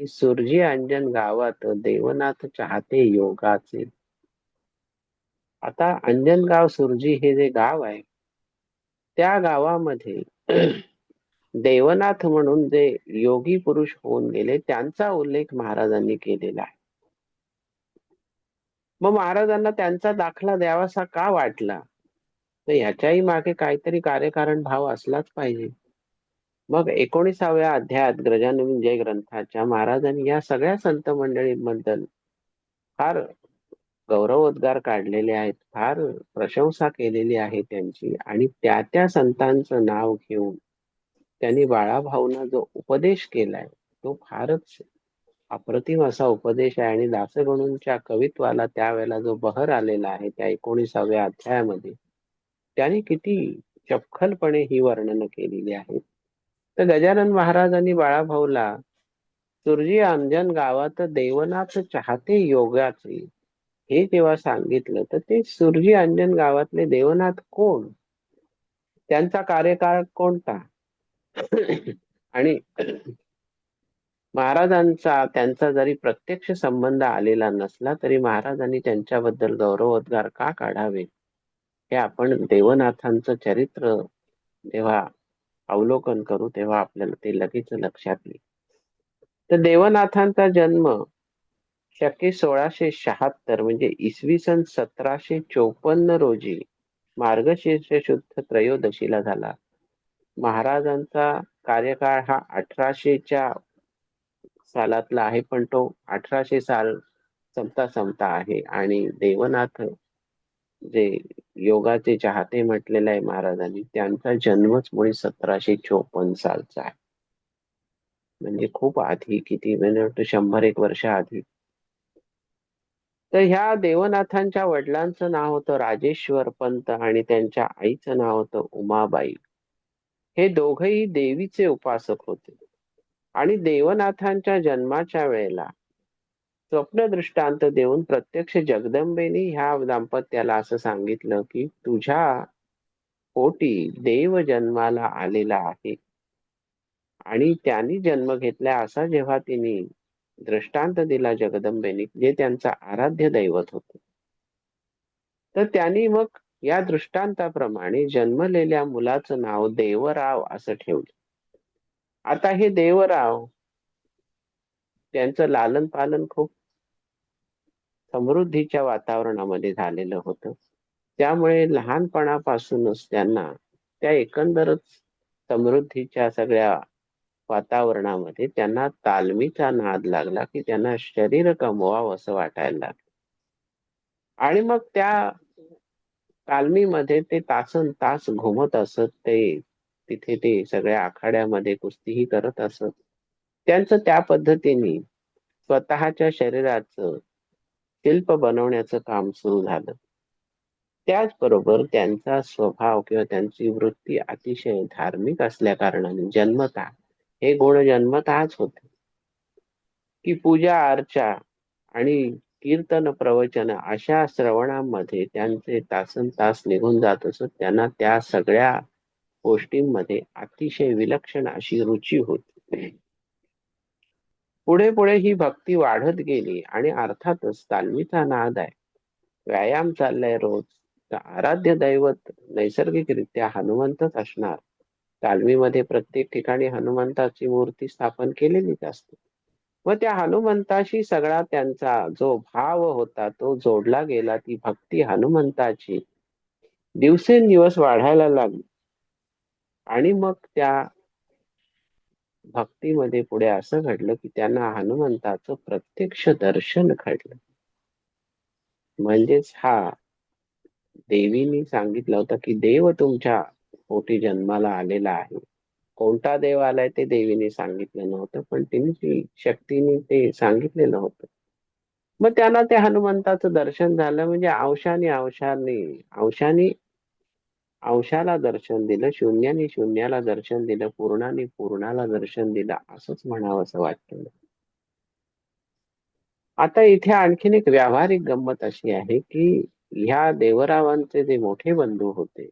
सुरजी अंजन गावात देवनाथ चाहते योगाचे. आता अंजनगाव सुरजी हे जे गाव आहे त्या गावामध्ये देवनाथ म्हणून जे योगी पुरुष होऊन गेले त्यांचा उल्लेख महाराजांनी केलेला आहे. मग महाराजांना त्यांचा दाखला द्यावासा का वाटला? तर ह्याच्याही मागे काहीतरी कार्यकारण भाव असलाच पाहिजे. मग एकोणीसाव्या अध्यायात गजानन जय ग्रंथाच्या महाराजांनी या सगळ्या संत मंडळींबद्दल फार गौरवोद्गार काढलेले आहेत फार प्रशंसा केलेली आहे त्यांची आणि त्या त्या संतांचं नाव घेऊन त्यांनी बाळाभाऊना जो उपदेश केलाय तो फारच अप्रतिम असा उपदेश आहे आणि दासगणूंच्या कवित्वाला त्यावेळेला जो बहर आलेला आहे त्या एकोणीसाव्या अध्यायामध्ये त्याने किती चपखलपणे ही वर्णन केलेली आहेत. तर गजानन महाराजांनी बाळाभाऊला सुरजी अंजन गावात देवनाथ चाहते योगाचे. हे जेव्हा सांगितलं. तर ते सुरजी अंजन गावातले देवनाथ कोण? त्यांचा कार्यकाळ कोणता? आणि महाराजांचा त्यांचा जरी प्रत्यक्ष संबंध आलेला नसला तरी महाराजांनी त्यांच्याबद्दल गौरवोद्गार का काढावे? हे आपण देवनाथांचं चरित्र जेव्हा अवलोकन करू तेव्हा आपल्याला ते लगेच लक्षात येईल. तर देवनाथांचा जन्म शके सोळाशे शहात्तर म्हणजे इसवी सन सतराशे चोपन्न रोजी मार्गशीर्ष शुद्ध त्रयोदशीला झाला. महाराजांचा कार्यकाळ हा अठराशेच्या सालातला आहे पण तो अठराशे साल संपता संपता आहे आणि देवनाथ जे योगाचे चाहते म्हटलेले आहे महाराजांनी त्यांचा जन्मच मुळे सतराशे चोपन्न सालचा आहे. म्हणजे खूप आधी किती म्हणजे शंभर एक वर्ष आधी. तर ह्या देवनाथांच्या वडिलांचं नाव होतं राजेश्वर पंत आणि त्यांच्या आईचं नाव होतं उमाबाई. हे दोघही देवीचे उपासक होते. आणि देवनाथांच्या जन्माच्या वेळेला स्वप्न दृष्टांत देऊन प्रत्यक्ष जगदंबेने ह्या दाम्पत्याला असं सांगितलं की तुझ्या पोटी देव जन्माला आलेला आहे. आणि त्यांनी जन्म घेतला असा जेव्हा तिने दृष्टांत दिला जगदंबेने जे त्यांचा आराध्य दैवत होत. तर त्यांनी मग या दृष्टांताप्रमाणे जन्मलेल्या मुलाचं नाव देवराव असं ठेवलं. आता हे देवराव त्यांचं लालन पालन खूप समृद्धीच्या वातावरणामध्ये झालेलं होतं. त्यामुळे लहानपणापासूनच त्यांना त्या एकंदरच समृद्धीच्या सगळ्या वातावरणामध्ये त्यांना तालमीचा नाद लागला की त्यांना शरीर कमवावं असं वाटायला लागलं. आणि मग त्या तालमीमध्ये ते तासन तास घुमत असत ते तिथे ते सगळ्या आखाड्यामध्ये कुस्तीही करत असत. त्यांचं त्या पद्धतीने स्वतःच्या शरीराचं शिल्प बनवण्याचं काम सुरू झालं. त्याचबरोबर त्यांचा स्वभाव किंवा त्यांची वृत्ती अतिशय धार्मिक असल्या कारणाने जन्मता हे गुण जन्मताच होते. की पूजा अर्चा आणि कीर्तन प्रवचन अशा श्रवणामध्ये त्यांचे तासन तास निघून जात असत. त्यांना त्या सगळ्या गोष्टींमध्ये अतिशय विलक्षण अशी रुची होती. पुढे पुढे ही भक्ती वाढत गेली आणि अर्थातच तालमीचा नाद आहे. व्यायाम चाललाय रोज. तर आराध्य दैवत नैसर्गिकरित्या हनुमंतच असणार. तालमीमध्ये प्रत्येक ठिकाणी हनुमंताची मूर्ती स्थापन केलेलीच असते. व त्या हनुमंताशी सगळा त्यांचा जो भाव होता तो जोडला गेला. ती भक्ती हनुमंताची. दिवसेंदिवस वाढायला लागली. आणि मग त्या भक्तीमध्ये पुढे असं घडलं की त्यांना हनुमंताचं प्रत्यक्ष दर्शन घडलं. म्हणजेच हा देवीनी सांगितलं होतं की देव तुमच्या पोटी जन्माला आलेला आहे. कोणता देव आलाय ते देवीने सांगितलं नव्हतं पण तिने शक्तीने ते सांगितलेलं होतं. मग त्यांना ते हनुमंताचं दर्शन झालं म्हणजे अंशाने अंशाने अंशाने अंशाला दर्शन दिलं शून्याने शून्याला दर्शन दिलं पूर्णाने पूर्णाला दर्शन दिलं असंच म्हणावं असं वाटतं. आता इथे आणखीन एक व्यावहारिक गंमत अशी आहे की ह्या देवरावांचे जे मोठे बंधू होते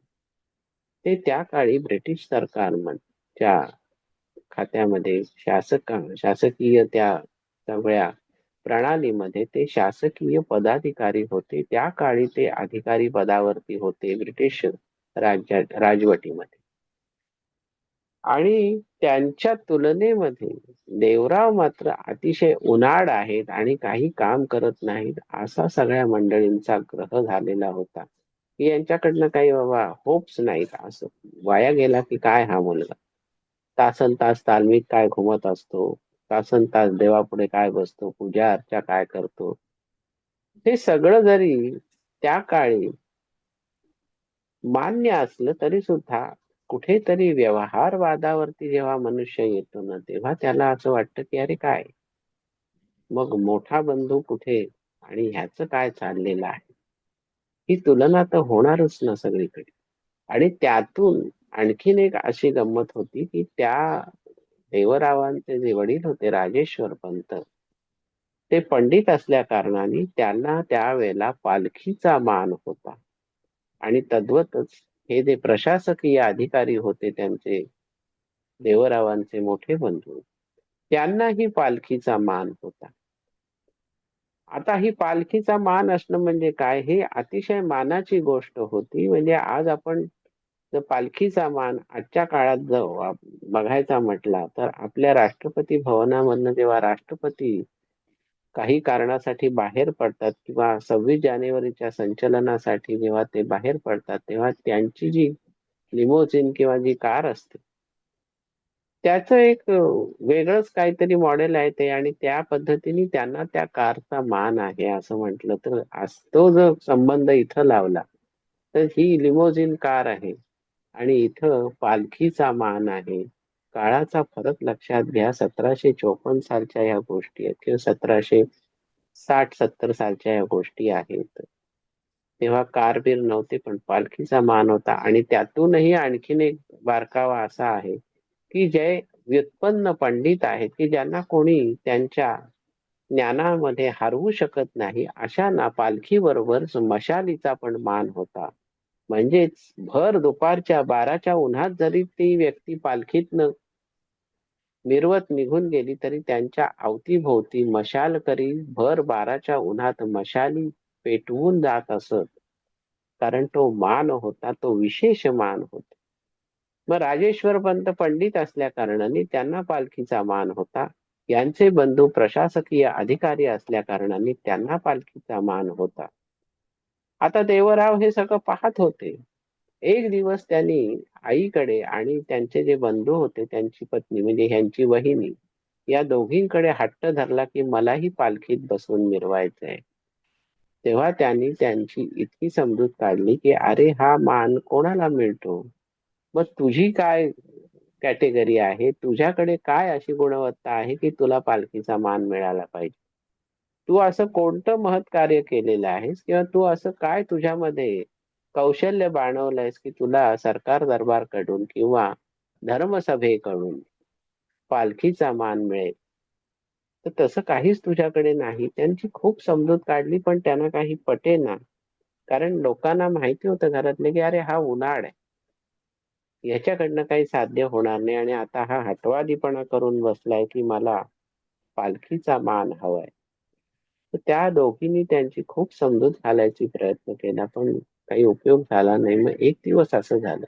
ते त्या काळी ब्रिटिश सरकारच्या खात्यामध्ये शासक शासकीय त्या सगळ्या प्रणालीमध्ये ते शासकीय पदाधिकारी होते. त्या काळी ते अधिकारी पदावरती होते ब्रिटिश राज्या राजवटीमध्ये. आणि त्यांच्या तुलनेमध्ये देवराव मात्र अतिशय उन्हाळ आहेत आणि काही काम करत नाहीत असा सगळ्या मंडळींचा ग्रह झालेला होता. की यांच्याकडनं काही बाबा होप्स नाहीत असं वाया गेला की काय हा मुलगा? तासन तास तालमीत काय घुमत असतो? तासन तास देवापुढे काय बसतो? पूजा अर्चा काय करतो? हे सगळं जरी त्या काळी मान्य असलं तरी सुद्धा कुठेतरी व्यवहारवादावरती जेव्हा मनुष्य येतो ना तेव्हा त्याला असं वाटतं की अरे काय? मग मोठा बंधू कुठे? आणि ह्याच काय चाललेलं आहे? ही तुलना तर होणारच ना सगळीकडे. आणि त्यातून आणखीन एक अशी गंमत होती की त्या देवरावांचे जे वडील होते राजेश्वर पंत ते पंडित असल्या कारणाने त्यांना त्यावेळेला पालखीचा मान होता. आणि तद्वतच हे जे प्रशासकीय अधिकारी होते त्यांचे देवरावांचे मोठे बंधू त्यांनाही पालखीचा मान होता. आता ही पालखीचा मान असणं म्हणजे काय? हे अतिशय मानाची गोष्ट होती. म्हणजे आज आपण जर पालखीचा मान आजच्या काळात जर बघायचा म्हटला तर आपल्या राष्ट्रपती भवनामधनं जेव्हा राष्ट्रपती काही कारणासाठी बाहेर पडतात किंवा सव्वीस जानेवारीच्या संचलनासाठी जेव्हा ते बाहेर पडतात तेव्हा त्यांची जी लिमोजिन किंवा जी कार असते त्याचं एक वेगळंच काहीतरी मॉडेल आहे ते आणि त्या पद्धतीने त्यांना त्या कारचा मान आहे असं म्हटलं तर आज तो जर संबंध इथं लावला तर ही लिमोजिन कार आहे आणि इथं पालखीचा मान आहे. काळाचा फरक लक्षात घ्या. सतराशे चोपन्न सालच्या या गोष्टी आहेत किंवा सतराशे साठ सत्तर सालच्या या गोष्टी आहेत. तेव्हा कारबीर नव्हते पण पालखीचा मान होता. आणि त्यातूनही आणखीन एक बारकावा असा आहे की जे व्युत्पन्न पंडित आहेत की ज्यांना कोणी त्यांच्या ज्ञानामध्ये हरवू शकत नाही अशांना पालखी बरोबर मशालीचा पण मान होता. म्हणजेच भर दुपारच्या बाराच्या उन्हात जरी ती व्यक्ती पालखीतनं मिरवत निघून गेली तरी त्यांच्या अवतीभोवती मशाल करी भर बाराच्या उन्हात मशाली पेटवून जात असत. कारण तो मान होता तो विशेष मान होता. मग राजेश्वर पंत पंडित असल्या कारणाने त्यांना पालखीचा मान होता. यांचे बंधू प्रशासकीय अधिकारी असल्या कारणाने त्यांना पालखीचा मान होता. आता देवराव हे सगळं पाहत होते. एक दिवस त्यांनी आईकडे आणि त्यांचे जे बंधू होते त्यांची पत्नी म्हणजे ह्यांची वहिनी या दोघींकडे हट्ट धरला की मलाही पालखीत बसवून मिरवायचंय. तेव्हा त्यांनी त्यांची इतकी समजूत काढली की अरे हा मान कोणाला मिळतो? मग तुझी काय कॅटेगरी आहे? तुझ्याकडे काय अशी गुणवत्ता आहे की तुला पालखीचा मान मिळाला पाहिजे? तू असं कोणतं महत् कार्य केलेलं आहेस? किंवा तू असं काय तुझ्यामध्ये कौशल्य बाणवलंयस की तुला सरकार दरबारकडून किंवा धर्मसभेकडून पालखीचा मान मिळेल. तर तसं काहीच तुझ्याकडे नाही. त्यांची खूप समजूत काढली पण त्यांना काही पटे ना. कारण लोकांना माहिती होतं घरातले की अरे हा उन्हाळ आहे. याच्याकडनं काही साध्य होणार नाही आणि आता हा हटवादीपणा करून बसलाय की मला पालखीचा मान हवाय. त्या दोघींनी त्यांची खूप समजूत घालायची प्रयत्न केला पण काही उपयोग झाला नाही. मग एक दिवस असं झालं.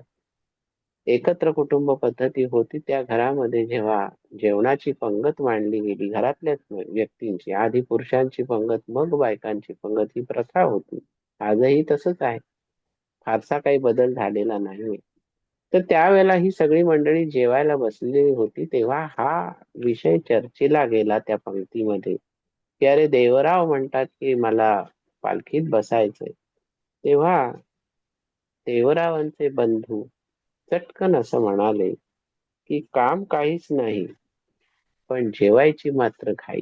एकत्र कुटुंब पद्धती होती. त्या घरामध्ये जेव्हा जेवणाची पंगत मांडली गेली घरातल्याच व्यक्तींची आधी पुरुषांची पंगत मग बायकांची पंगत ही प्रथा होती. आजही तसंच आहे. फारसा काही बदल झालेला नाही तर त्यावेळेला ही सगळी मंडळी जेवायला बसलेली होती. तेव्हा हा विषय चर्चेला गेला त्या पंक्तीमध्ये. की अरे देवराव म्हणतात की मला पालखीत बसायचंय. तेव्हा देवरावांचे बंधू चटकन असं म्हणाले की काम काहीच नाही पण जेवायची मात्र खाई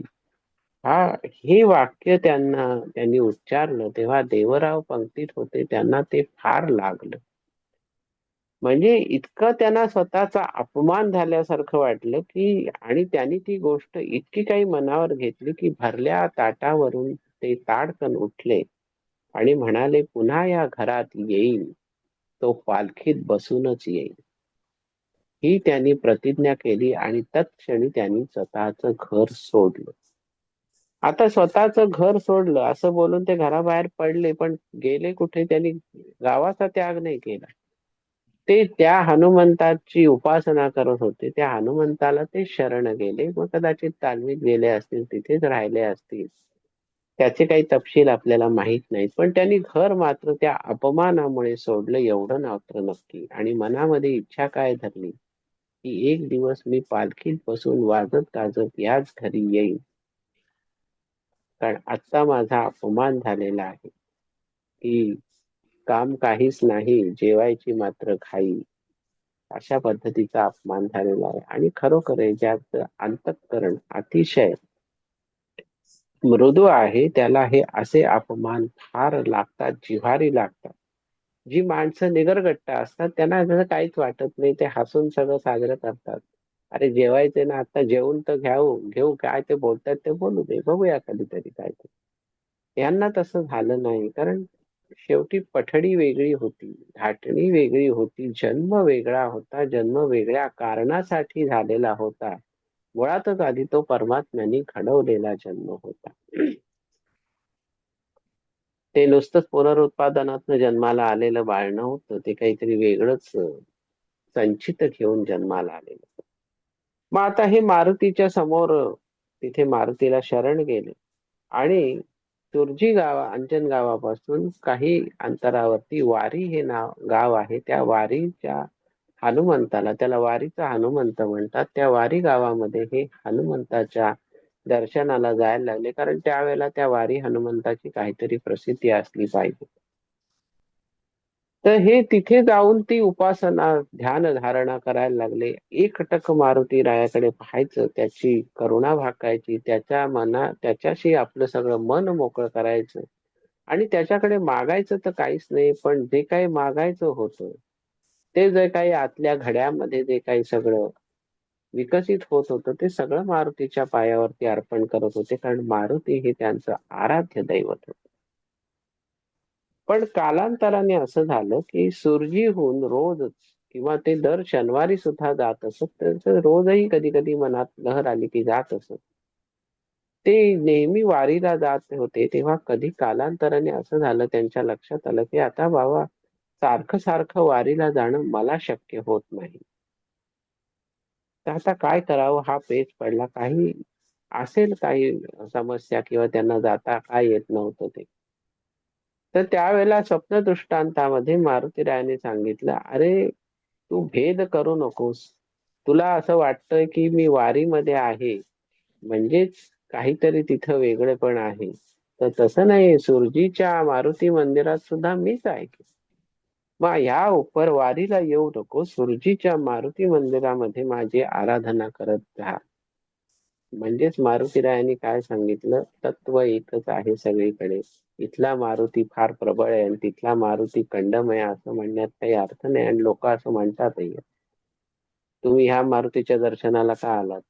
हा हे वाक्य त्यांना त्यांनी उच्चारलं तेव्हा देवराव पंक्तीत होते त्यांना ते फार लागलं. म्हणजे इतकं त्यांना स्वतःचा अपमान झाल्यासारखं वाटलं की आणि त्यांनी ती गोष्ट इतकी काही मनावर घेतली की भरल्या ताटावरून ते ताडकन उठले. आणि म्हणाले पुन्हा या घरात येईल तो पालखीत बसूनच येईल ही त्यांनी प्रतिज्ञा केली आणि तत्क्षणी त्यांनी स्वतःच घर सोडलं. आता स्वतःच घर सोडलं असं बोलून ते घराबाहेर पडले पण गेले कुठे? त्यांनी गावाचा त्याग नाही केला. ते त्या हनुमंताची उपासना करत होते. त्या हनुमंताला ते शरण गेले. मग कदाचित तालमीत गेले असतील तिथेच राहिले असतील. त्याचे काही तपशील आपल्याला माहीत नाहीत. पण त्यांनी घर मात्र त्या अपमानामुळे सोडलं एवढं मात्र नक्की. आणि मनामध्ये इच्छा काय धरली? की एक दिवस मी पालखीत बसून वाजत गाजत याच घरी येईन. कारण आत्ता माझा अपमान झालेला आहे. की काम काहीच नाही जेवायची मात्र खाई अशा पद्धतीचा अपमान झालेला आहे. आणि खरोखर ज्याचं अंतःकरण अतिशय मृदू आहे त्याला हे असे अपमान फार लागतात जिव्हारी लागतात. जी माणसं निगरगट्ट असतात त्यांना त्याचं काहीच वाटत नाही ते हसून सगळं साजरं करतात. अरे जेवायचे ना आता जेवून तर घ्याऊ घेऊ काय ते बोलतात ते बोलू दे बघूया कधीतरी काय ते. यांना तसं झालं नाही कारण शेवटी पठडी वेगळी होती घाटणी वेगळी होती जन्म वेगळा होता जन्म वेगळ्या कारणासाठी झालेला होता. मुळातच आधी तो परमात्म्याने घडवलेला जन्म होता. ते नुसतंच पुनरुत्पादनातनं जन्माला आलेलं बाळ नव्हतं ते काहीतरी वेगळंच संचित घेऊन जन्माला आलेलं मग आता हे मारुतीच्या समोर तिथे मारुतीला शरण गेले. आणि तुर्जी गावा अंजन गावापासून काही अंतरावरती वारी हे नाव गाव आहे त्या वारीच्या हनुमंताला त्याला वारीचा हनुमंत म्हणतात. त्या वारी गावामध्ये हे हनुमंताच्या दर्शनाला जायला लागले. कारण त्यावेळेला त्या वारी हनुमंताची काहीतरी प्रसिद्धी असली पाहिजे. तर हे तिथे जाऊन ती उपासना ध्यान धारणा करायला लागले. एकटक मारुती रायाकडे पाहायचं त्याची करुणा भाकायची त्याच्या मना त्याच्याशी आपलं सगळं मन मोकळं करायचं. आणि त्याच्याकडे मागायचं तर काहीच नाही पण जे काही मागायचं होतं ते जे काही आतल्या घड्यामध्ये जे काही सगळं विकसित होत होतं ते सगळं मारुतीच्या पायावरती अर्पण करत होते कारण मारुती हे त्यांचं आराध्य दैवत होत. पण कालांतराने असं झालं की सुरजीहून रोजच किंवा ते दर शनिवारी सुद्धा जात असत त्यांचं रोजही कधी कधी मनात लहर आली की जात असत. ते नेहमी वारीला जात होते तेव्हा कधी कालांतराने असं झालं त्यांच्या लक्षात आलं की आता बाबा सारखं सारखं वारीला जाणं मला शक्य होत नाही. तर आता काय करावं? हा पेच पडला. काही असेल काही समस्या किंवा त्यांना जाता काय येत नव्हतं ते. तर त्यावेळेला स्वप्न दृष्टांतामध्ये मारुती रायाने सांगितलं अरे तू भेद करू नकोस. तुला असं वाटतं की मी वारीमध्ये आहे. म्हणजेच काहीतरी तिथं वेगळेपण आहे. तर तसं नाही. सुरजीच्या मारुती मंदिरात सुद्धा मीच आहे. ह्या उपर वारीला येऊ नको. सुरजीच्या मारुती मंदिरामध्ये माझी आराधना करत राहा. म्हणजेच मारुतीरायांनी काय सांगितलं? तत्व एकच आहे सगळीकडे. इथला मारुती फार प्रबळ आहे आणि तिथला मारुती कंडमय असं म्हणण्यात काही अर्थ नाही आणि लोक असं म्हणतातही. तुम्ही ह्या मारुतीच्या दर्शनाला का आलात?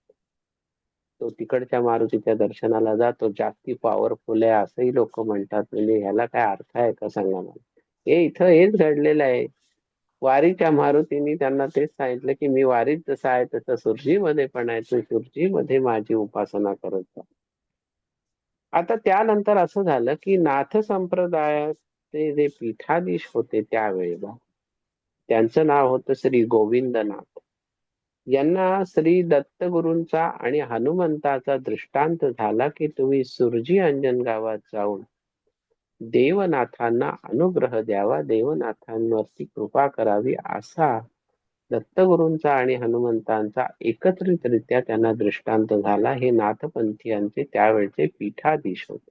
तो तिकडच्या मारुतीच्या दर्शनाला जातो जास्ती पॉवरफुल आहे असंही लोक म्हणतात. म्हणजे ह्याला काय अर्थ आहे का सांगा मला? हे इथं हेच घडलेलं आहे. वारीच्या मारुतीने त्यांना तेच सांगितलं की मी वारीत जसं आहे तसं सुरजीमध्ये पण आहे. तू सुरजीमध्ये माझी उपासना करत जा. आता त्यानंतर असं झालं की नाथ संप्रदायाचे जे पीठाधीश होते त्यावेळेला त्यांचं नाव होतं श्री गोविंदनाथ. यांना श्री दत्तगुरूंचा आणि हनुमंताचा दृष्टांत झाला की तुम्ही सुरजी अंजन गावात जाऊन देवनाथांना अनुग्रह द्यावा. देवनाथांवरती कृपा करावी असा दत्तगुरूंचा आणि हनुमंतांचा एकत्रितरित्या त्यांना दृष्टांत झाला. हे नाथपंथीयांचे त्यावेळचे पीठाधीश होते.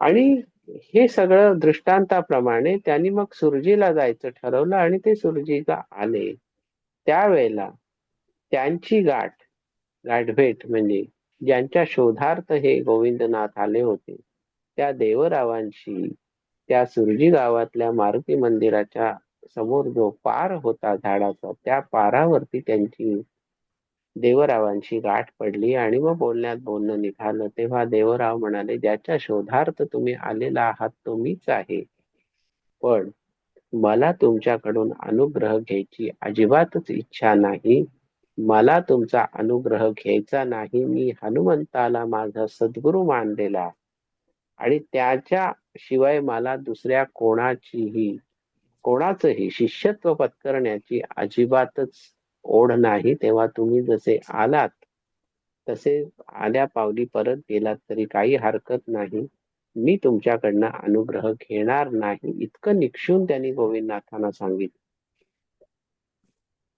आणि हे सगळं दृष्टांताप्रमाणे त्यांनी मग सुरजीला जायचं ठरवलं आणि ते सुरजीला आले. त्यावेळेला त्यांची गाठ गाठभेट म्हणजे ज्यांच्या शोधार्थ हे गोविंदनाथ आले होते त्या देवरावांशी त्या सुरजी गावातल्या मारुती मंदिराच्या समोर जो पार होता झाडाचा त्या पारावरती त्यांची देवरावांशी गाठ पडली आणि मग बोलण्यात बोलणं निघालं. तेव्हा देवराव म्हणाले ज्याच्या शोधार्थ तुम्ही आलेला आहात तो मीच आहे. पण मला तुमच्याकडून अनुग्रह घ्यायची अजिबातच इच्छा नाही. मला तुमचा अनुग्रह घ्यायचा नाही. मी हनुमंताला माझा सद्गुरू मानलेला आणि त्याच्या शिवाय मला दुसऱ्या कोणाचीही कोणाचंही शिष्यत्व पत्करण्याची अजिबातच ओढ नाही. तेव्हा तुम्ही जसे आलात तसे आल्या पावली परत गेलात तरी काही हरकत नाही. मी तुमच्याकडनं अनुग्रह घेणार नाही. इतकं निक्षून त्यांनी गोविंदनाथांना सांगितलं.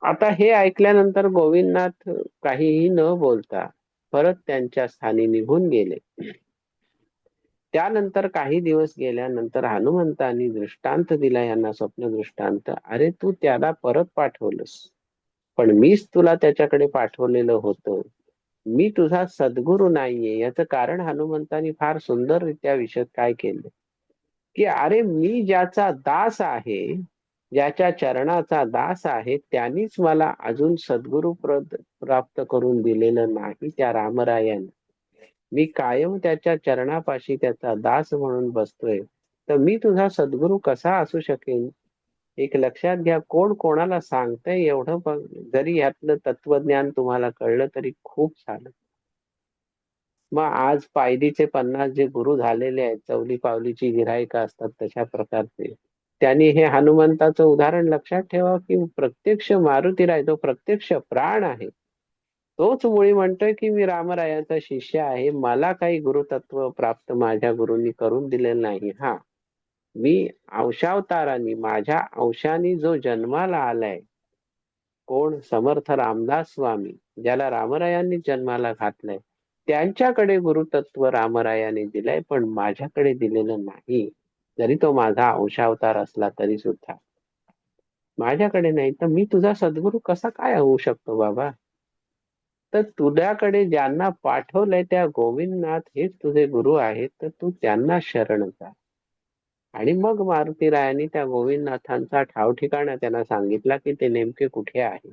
आता हे ऐकल्यानंतर गोविंदनाथ काहीही न बोलता परत त्यांच्या स्थानी निघून गेले. त्यानंतर काही दिवस गेल्यानंतर हनुमंतांनी दृष्टांत दिला यांना स्वप्न दृष्टांत अरे तू त्याला परत पाठवलंस. पण मीच तुला त्याच्याकडे पाठवलेलं होतं. मी तुझा सद्गुरू नाहीये. याचं कारण हनुमंतांनी फार सुंदररित्या विषद काय केलं? की अरे मी ज्याचा दास आहे ज्याच्या चरणाचा दास आहे त्यांनीच मला अजून सद्गुरु प्राप्त करून दिलेलं नाही त्या रामरायान. मी कायम त्याच्या चरणापाशी त्याचा दास म्हणून बसतोय. तर मी तुझा सद्गुरू कसा असू शकेन? एक लक्षात घ्या कोण कोणाला सांगतंय एवढं पण जरी यातलं तत्वज्ञान तुम्हाला कळलं तरी खूप झालं. मग आज पायदीचे पन्नास जे गुरु झालेले आहेत चवली पावलीची गिरायका असतात तशा प्रकारचे. त्यांनी हे हनुमंताचं उदाहरण लक्षात ठेवा की प्रत्यक्ष मारुतीराय तो प्रत्यक्ष प्राण आहे. तोच मुळी म्हणतोय की मी रामरायाचा शिष्य आहे मला काही गुरुतत्व प्राप्त माझ्या गुरुंनी करून दिलेलं नाही. हा मी अंशावतारांनी माझ्या अंशाने जो जन्माला आलाय कोण? समर्थ रामदास स्वामी ज्याला रामरायांनी जन्माला घातलंय. त्यांच्याकडे गुरुतत्व रामरायाने दिलंय पण माझ्याकडे दिलेलं नाही. जरी तो माझा अंशावतार असला तरी सुद्धा. माझ्याकडे नाही तर मी तुझा सद्गुरू कसा काय होऊ शकतो बाबा? तर तुझ्याकडे ज्यांना पाठवलंय त्या गोविंदनाथ हेच तुझे गुरु आहेत तर तू त्यांना शरण जा. आणि मग मारुतीरायांनी त्या गोविंदनाथांचा ठाव ठिकाणा त्यांना सांगितला की ते नेमके कुठे आहे?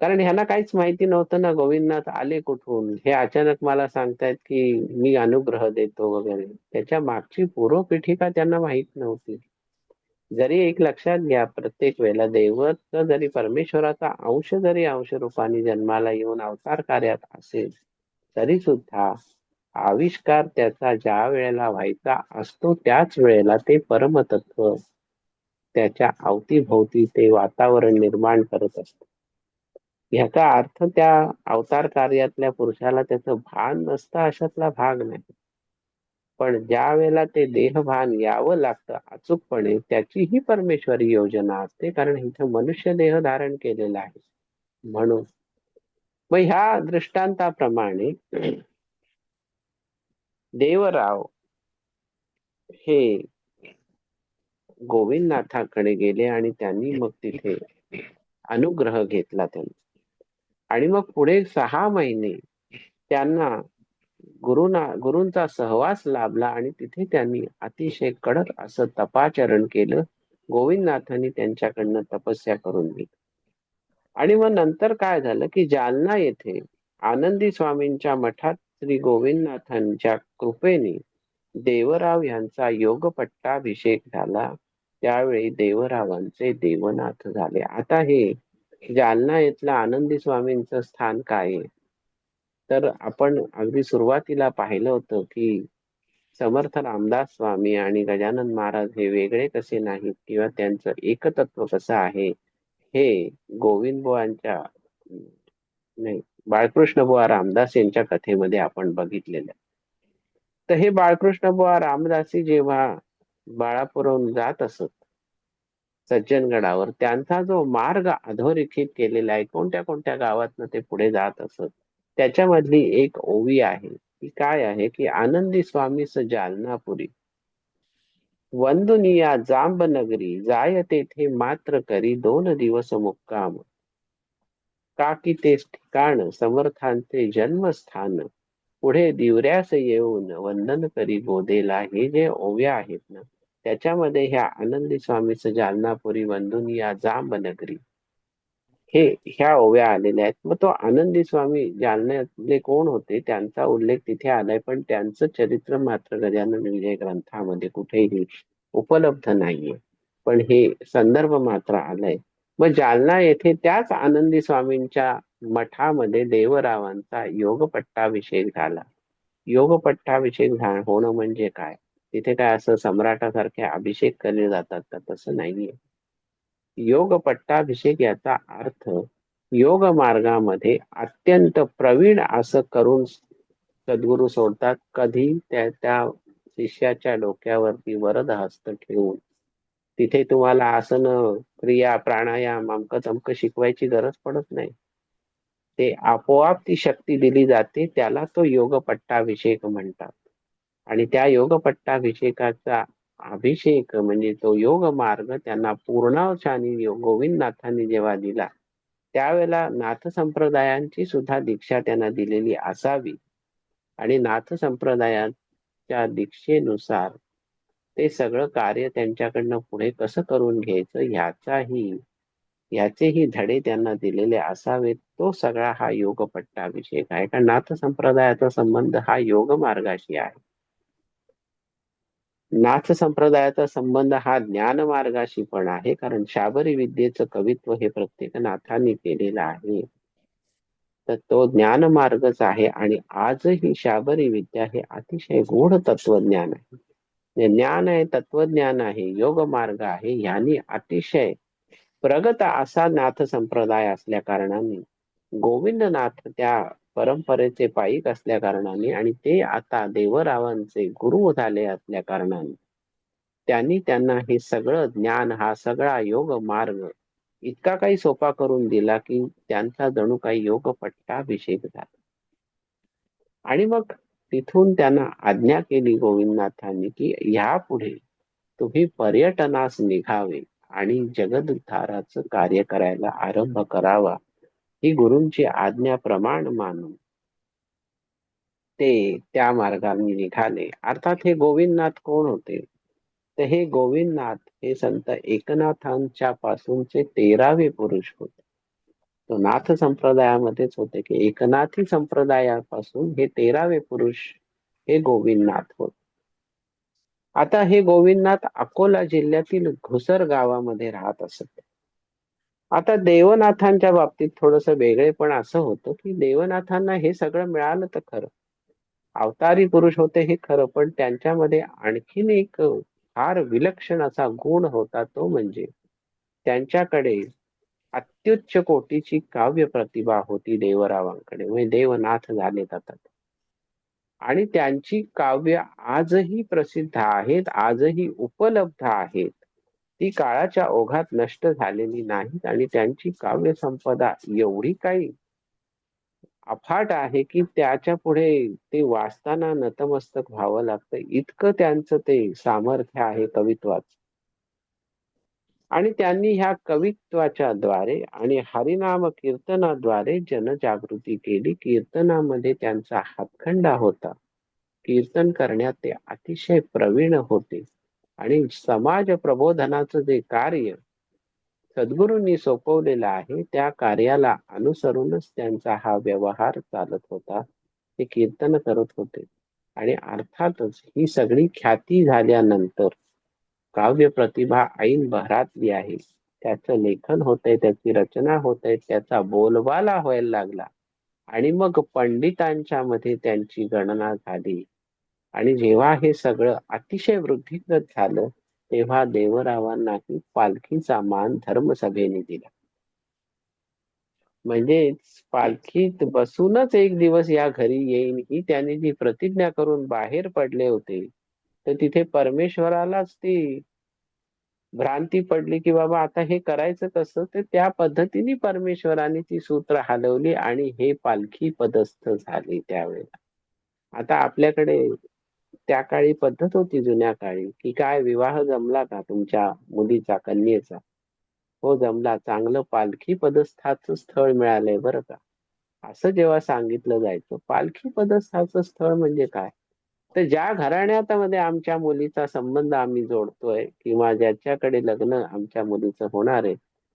कारण ह्यांना काहीच माहिती नव्हतं ना गोविंदनाथ आले कुठून? हे अचानक मला सांगतायत की मी अनुग्रह देतो वगैरे. त्याच्या मागची पूर्वपीठिका त्यांना माहीत नव्हती? जरी एक लक्षात घ्या प्रत्येक वेळेला दैवत जरी परमेश्वराचा अंश जरी अंश रूपाने जन्माला येऊन अवतार कार्यात असेल तरी सुद्धा आविष्कार त्याचा ज्या वेळेला व्हायचा असतो त्याच वेळेला ते परमतत्व त्याच्या अवतीभोवती ते वातावरण निर्माण करत असत. ह्याचा अर्थ त्या अवतार कार्यातल्या पुरुषाला त्याचं भान नसतं अशातला भाग नाही. पण ज्या वेळेला ते देहभान यावं लागतं अचूकपणे त्याची ही परमेश्वरी योजना असते कारण इथं मनुष्य देह धारण केलेला आहे. म्हणून मग ह्या दृष्टांताप्रमाणे देवराव हे गोविंदनाथाकडे गेले आणि त्यांनी मग तिथे अनुग्रह घेतला त्यांनी आणि मग पुढे सहा महिने त्यांना गुरुना गुरूंचा सहवास लाभला आणि तिथे त्यांनी अतिशय कडक असं तपाचरण केलं. गोविंदनाथांनी त्यांच्याकडनं तपस्या करून घेतली. आणि मग नंतर काय झालं की जालना येथे आनंदी स्वामींच्या मठात श्री गोविंदनाथांच्या कृपेने देवराव यांचा योगपट्टाभिषेक झाला. त्यावेळी देवरावांचे देवनाथ झाले. आता हे जालना इथल्या आनंदी स्वामींचं स्थान काय आहे? तर आपण अगदी सुरुवातीला पाहिलं होतं की समर्थ रामदास स्वामी आणि गजानन महाराज हे वेगळे कसे नाहीत किंवा त्यांचं एकतत्व कसं आहे? हे गोविंद बुवांच्या नाही बाळकृष्ण बुवा रामदास यांच्या कथेमध्ये आपण बघितलेलं तर हे बाळकृष्ण बुवा रामदासी जेव्हा बाळापुरवून जात असत सज्जनगडावर त्यांचा जो मार्ग अधोरेखित केलेला आहे कोणत्या कोणत्या गावातनं ते पुढे जात असत त्याच्यामधली एक ओवी आहे ती काय आहे की आनंदी स्वामीस जालनापुरी. वंदुनिया जांब नगरी जाय तेथे मात्र करी दोन दिवस मुक्काम. काकी तेच ते ठिकाण समर्थांचे जन्मस्थान. पुढे दिवऱ्यास येऊन वंदन करी गोदेला हे जे ओव्या आहेत ना त्याच्यामध्ये ह्या आनंदी स्वामीच जालनापुरी वंदुनिया जांब नगरी हे ह्या ओव्या आलेल्या आहेत. मग तो आनंदी स्वामी जालन्यातले कोण होते? त्यांचा उल्लेख तिथे आलाय पण त्यांचं चरित्र मात्र गजानन विजय ग्रंथामध्ये कुठेही उपलब्ध नाहीये. पण हे संदर्भ मात्र आलाय. मग जालना येथे त्याच आनंदी स्वामींच्या मठामध्ये देवरावांचा योगपट्टाभिषेक झाला. योगपट्टाभिषेक होणं म्हणजे काय? तिथे काय असं सम्राटासारखे अभिषेक केले जातात का तसं नाहीये. योग पट्टाभिषेक याचा अर्थ योग मार्गामध्ये अत्यंत प्रवीण असं करून सद्गुरू सोडतात कधी त्या त्या शिष्याच्या डोक्यावरती वरद हस्त ठेवून. तिथे तुम्हाला आसन क्रिया प्राणायाम अमक तमक शिकवायची गरज पडत नाही. ते आपोआप ती शक्ती दिली जाते त्याला तो योग पट्टाभिषेक म्हणतात. आणि त्या योगपट्टाभिषेकाचा अभिषेक म्हणजे तो योग मार्ग त्यांना पूर्णावशानी गोविंदनाथांनी जेव्हा दिला त्यावेळेला नाथ संप्रदायांची सुद्धा दीक्षा त्यांना दिलेली असावी. आणि नाथ संप्रदायाच्या दीक्षेनुसार ते सगळं कार्य त्यांच्याकडनं पुढे कसं करून घ्यायचं ह्याचाही याचेही धडे त्यांना दिलेले असावेत. तो सगळा हा योगपट्टाभिषेक आहे. कारण नाथ संप्रदायाचा संबंध हा योग मार्गाशी आहे. नाथ संप्रदायाचा संबंध हा ज्ञान मार्गाशी पण आहे कारण शाबरी विद्येचं कवित्व हे प्रत्येक नाथांनी केलेलं आहे. तर तो ज्ञान मार्गच आहे आणि आजही शाबरी विद्या हे अतिशय गोढ तत्वज्ञान आहे. ज्ञान आहे तत्वज्ञान आहे योग मार्ग आहे यांनी अतिशय प्रगत असा नाथ संप्रदाय असल्या कारणाने गोविंदनाथ त्या परंपरेचे पायिक असल्या कारणाने आणि ते आता देवरावांचे गुरु झाले असल्या कारणाने. त्यांनी त्यांना हे सगळं ज्ञान हा सगळा योग मार्ग इतका काही सोपा करून दिला की त्यांचा जणू काही योग पट्टाभिषेक झाला. आणि मग तिथून त्यांना आज्ञा केली गोविंदनाथांनी की यापुढे तुम्ही पर्यटनास निघावे आणि जगदुद्धाराचं कार्य करायला आरंभ करावा. ही गुरूंची आज्ञा प्रमाण मानून ते त्या मार्गाने निघाले. अर्थात हे गोविंदनाथ कोण होते? तर हे गोविंदनाथ हे संत एकनाथांच्या पासूनचे तेरावे पुरुष होते. तो नाथ संप्रदायामध्येच होते की एकनाथी संप्रदायापासून हे तेरावे पुरुष हे गोविंदनाथ होत. आता हे गोविंदनाथ अकोला जिल्ह्यातील घुसर गावामध्ये राहत असत. आता देवनाथांच्या बाबतीत थोडस वेगळे पण असं होतं की देवनाथांना हे सगळं मिळालं तर खरं. अवतारी पुरुष होते हे खरं पण त्यांच्यामध्ये आणखीन एक फार विलक्षण असा गुण होता तो म्हणजे त्यांच्याकडे अत्युच्च कोटीची काव्य प्रतिभा होती देवरावांकडे म्हणजे देवनाथ झाले जातात आणि त्यांची काव्य आजही प्रसिद्ध आहेत आजही उपलब्ध आहेत. ती काळाच्या ओघात नष्ट झालेली नाहीत आणि त्यांची काव्य संपदा एवढी काही अफाट आहे की त्याच्या पुढे ते वाचताना नतमस्तक व्हावं लागतं. इतकं त्यांचं ते सामर्थ्य आहे कवित्वाच. आणि त्यांनी ह्या कवित्वाच्या द्वारे आणि हरिनाम कीर्तनाद्वारे जनजागृती केली. कीर्तनामध्ये त्यांचा हातखंडा होता. कीर्तन करण्यात ते अतिशय प्रवीण होते. आणि समाज प्रबोधनाचं जे कार्य सद्गुरूंनी सोपवलेलं आहे त्या कार्याला अनुसरूनच त्यांचा हा व्यवहार चालत होता ते कीर्तन करत होते. आणि अर्थातच ही सगळी ख्याती झाल्यानंतर काव्य प्रतिभा ऐन बहरातली आहे त्याचं लेखन होतंय त्याची रचना होते त्याचा बोलबाला व्हायला लागला. आणि मग पंडितांच्या मध्ये त्यांची गणना झाली. आणि जेव्हा हे सगळं अतिशय वृद्धिंगत झालं तेव्हा देवरावांनाही पालखीचा मान धर्मसभेने दिला. म्हणजेच पालखीत बसूनच एक दिवस या घरी येईन ही त्याने जी प्रतिज्ञा करून बाहेर पडले होते तर तिथे परमेश्वरालाच ती भ्रांती पडली की बाबा आता हे करायचं कसं? तर त्या पद्धतीने परमेश्वराने ती सूत्र हलवली आणि हे पालखी पदस्थ झाली त्यावेळेला. आता आपल्याकडे त्या काळी पद्धत होती जुन्या काळी की काय विवाह जमला का तुमच्या मुलीचा कन्येचा? हो जमला. चांगलं पालखी पदस्थाचं स्थळ मिळालंय बरं का? असं जेव्हा सांगितलं जायचं पालखी पदस्थाचं स्थळ म्हणजे काय? तर ज्या घराण्यामध्ये आमच्या मुलीचा संबंध आम्ही जोडतोय किंवा ज्याच्याकडे लग्न आमच्या मुलीचं होणार आहे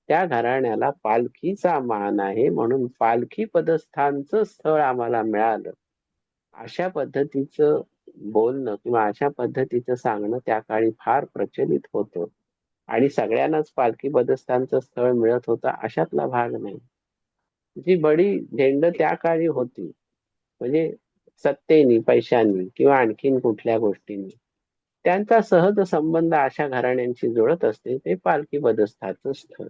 त्या घराण्याला पालखीचा मान आहे म्हणून पालखी पदस्थानचं स्थळ आम्हाला मिळालं. अशा पद्धतीचं बोलणं किंवा अशा पद्धतीचं सांगणं त्या काळी फार प्रचलित होतं. आणि सगळ्यांनाच पालखी बदस्थानचं स्थळ मिळत होतं अशातला भाग नाही. जी बडी झेंड त्या काळी होती म्हणजे सत्तेनी पैशांनी किंवा आणखीन कुठल्या गोष्टींनी त्यांचा सहज संबंध अशा घराण्यांशी जुळत असते ते पालखी बदस्थाचं स्थळ.